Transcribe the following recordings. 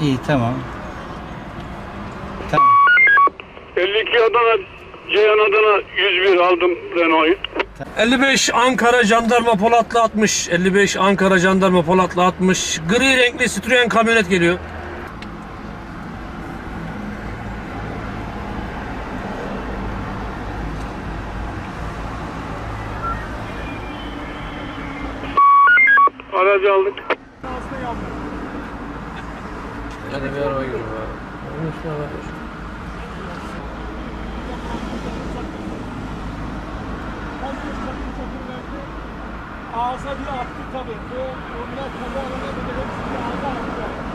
İyi tamam. Tamam. 52 Adana, Ceyhan Adana 101 aldım Renault'yu. 55 Ankara Jandarma Polatlı 60. 55 Ankara Jandarma Polatlı 60. Gri renkli Citroen kamyonet geliyor. Aracı aldık. Hadi bir araba geliyor. Onun üstüne bak. Ağza bir attı tabii. Onlar tabii arana bir de hepsi bir ağza attı.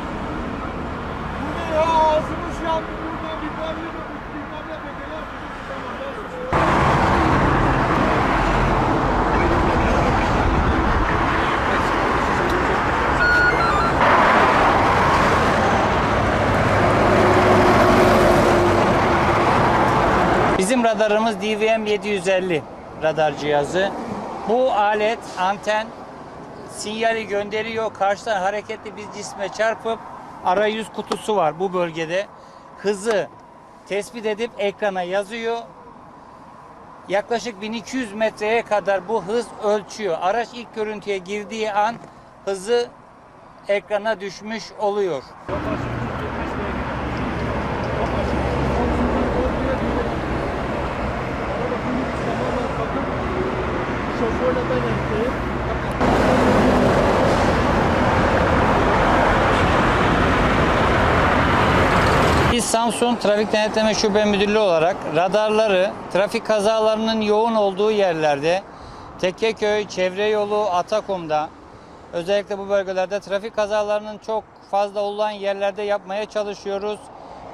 Bizim radarımız DVM 750 radar cihazı. Bu alet anten sinyali gönderiyor. Karşıdan hareketli bir cisme çarpıp arayüz kutusu var bu bölgede. Hızı tespit edip ekrana yazıyor. Yaklaşık 1200 metreye kadar bu hız ölçüyor. Araç ilk görüntüye girdiği an hızı ekrana düşmüş oluyor. Şoförle ben erkeğim. Biz Samsun Trafik Denetleme Şube Müdürlüğü olarak radarları trafik kazalarının yoğun olduğu yerlerde Tekkeköy, Çevre Yolu, Atakum'da özellikle bu bölgelerde trafik kazalarının çok fazla olan yerlerde yapmaya çalışıyoruz.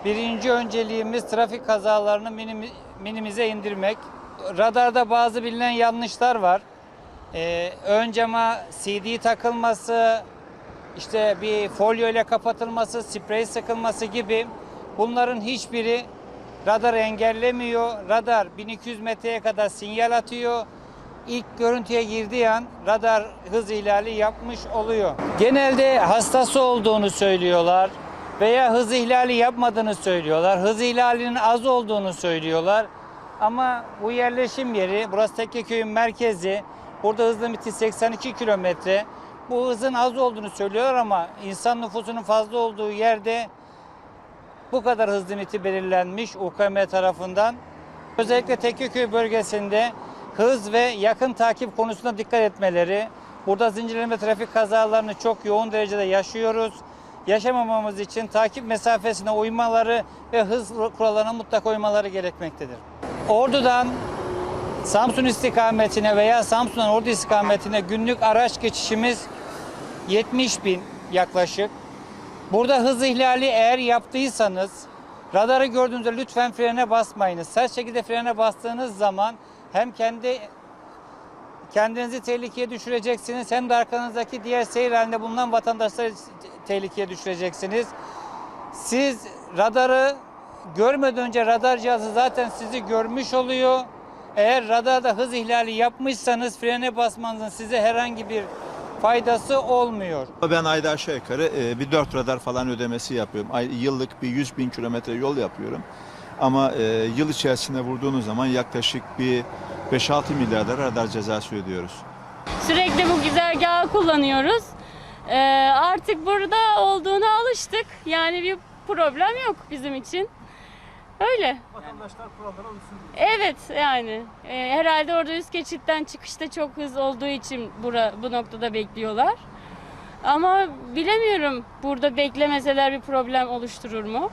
Birinci önceliğimiz trafik kazalarını minimi- minimize indirmek. Radarda bazı bilinen yanlışlar var. Ee, ön cama CD takılması, işte bir folyo ile kapatılması, sprey sıkılması gibi bunların hiçbiri radar engellemiyor. Radar 1200 metreye kadar sinyal atıyor. İlk görüntüye girdiği an radar hız ihlali yapmış oluyor. Genelde hastası olduğunu söylüyorlar veya hız ihlali yapmadığını söylüyorlar. Hız ihlalinin az olduğunu söylüyorlar. Ama bu yerleşim yeri, burası Tekkeköy'ün merkezi. Burada hız limiti 82 kilometre. Bu hızın az olduğunu söylüyorlar ama insan nüfusunun fazla olduğu yerde bu kadar hız limiti belirlenmiş UKM tarafından. Özellikle Tekkeköy bölgesinde hız ve yakın takip konusunda dikkat etmeleri. Burada zincirleme trafik kazalarını çok yoğun derecede yaşıyoruz. Yaşamamamız için takip mesafesine uymaları ve hız kurallarına mutlaka uymaları gerekmektedir. Ordu'dan Samsun istikametine veya Samsun'dan Ordu istikametine günlük araç geçişimiz 70 bin yaklaşık. Burada hız ihlali eğer yaptıysanız radarı gördüğünüzde lütfen frene basmayınız. Sert şekilde frene bastığınız zaman hem kendi kendinizi tehlikeye düşüreceksiniz hem de arkanızdaki diğer seyir halinde bulunan vatandaşları tehlikeye düşüreceksiniz. Siz radarı görmeden önce radar cihazı zaten sizi görmüş oluyor. Eğer radarda hız ihlali yapmışsanız frene basmanızın size herhangi bir faydası olmuyor. Ben ayda aşağı yukarı e, bir 4 radar falan ödemesi yapıyorum. Ay, yıllık bir 100 bin kilometre yol yapıyorum. Ama e, yıl içerisinde vurduğunuz zaman yaklaşık bir 5-6 milyar lira radar cezası ödüyoruz. Sürekli bu güzergahı kullanıyoruz. Ee, artık burada olduğuna alıştık. Yani bir problem yok bizim için. Öyle. Vatandaşlar kurallara uysun. Evet yani. Ee, herhalde orada üst geçitten çıkışta çok hız olduğu için bura, bu noktada bekliyorlar. Ama bilemiyorum burada beklemeseler bir problem oluşturur mu?